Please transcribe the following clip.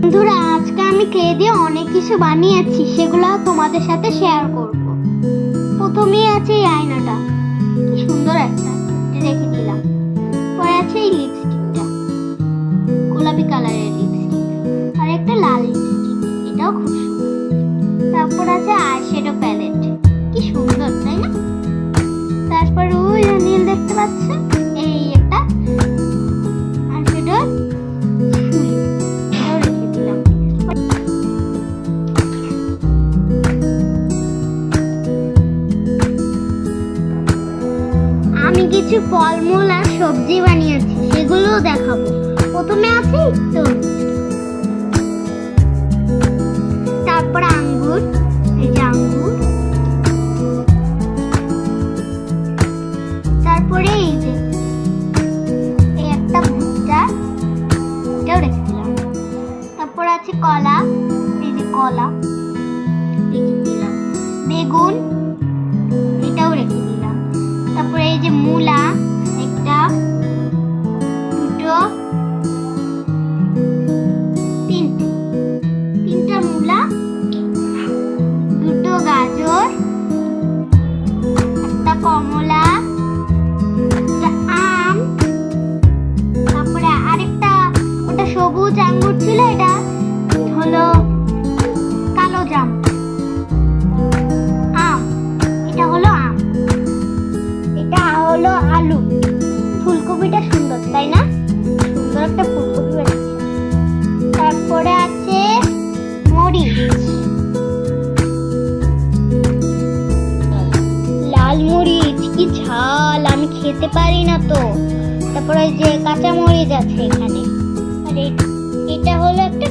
বন্ধুরা, আজকে আমি খেয়ে দিয়ে অনেক কিছু বানিয়েছি সেগুলো তোমাদের সাথে শেয়ার করব। প্রথমেই আছে এই আয়নাটা। কি সুন্দর একটা রেখে দিলাম। পরে আছে এই লিপস্টিকটা গোলাপি কালারের লিপস্টিক আর একটা লাল লিপস্টিক এটাও খুব সুন্দর। তারপর আছে আইশ্যাডো প্যালেট কি সুন্দর, তাই না? তারপর ওই নীল দেখতে পাচ্ছেন কিছু ফলমূল আর সবজি বানিয়েছি, সেগুলোও দেখাবো। প্রথমে আছে তরমুজ তারপর আঙ্গুর আঙ্গুর। তারপরে এই একটা ভুট্টা তারপর আছে কলা কলা বেগুন কমলা আম, তারপরে আরেকটা, ওটা সবুজ আঙ্গুর ছিল, এটা হলো কালো জাম। আম, এটা হলো আম। এটা হলো আলু। ফুলকপিটা সুন্দর, তাই না? সুন্দর একটা ফুলকপি তারপরে আছে মরিচ। লাল মরিচ। তাহলে আমি খেতে পারি না তো। তারপরে যে কাঁচা মরিচ আছে এখানে। আর এটা হলো একটা